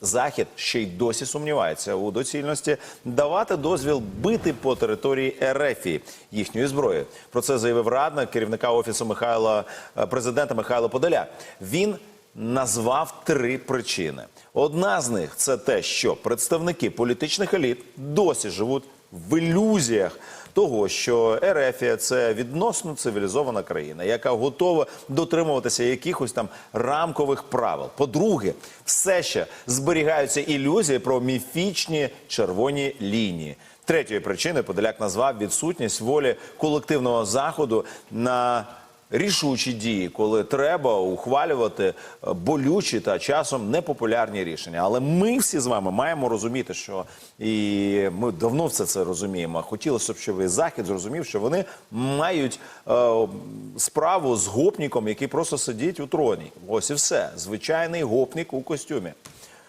Захід ще й досі сумнівається у доцільності давати дозвіл бити по території Ерефії їхньої зброї. Про це заявив радник керівника офісу Михайла е, президента Михайла Подоляк. Він назвав три причини. Одна з них це те, що представники політичних еліт досі живуть в ілюзіях того, що Ерефія це відносно цивілізована країна, яка готова дотримуватися якихось там рамкових правил. По-друге, все ще зберігаються ілюзії про міфічні червоні лінії. Третьої причини Подоляк назвав відсутність волі колективного заходу на рішучі дії, коли треба ухвалювати е, болючі та часом непопулярні рішення. Але ми всі з вами маємо розуміти, що і ми давно все це розуміємо. Хотілося б, щоб і захід зрозумів, що вони мають е, справу з гопніком, який просто сидить у троні. Ось і все. Звичайний гопнік у костюмі.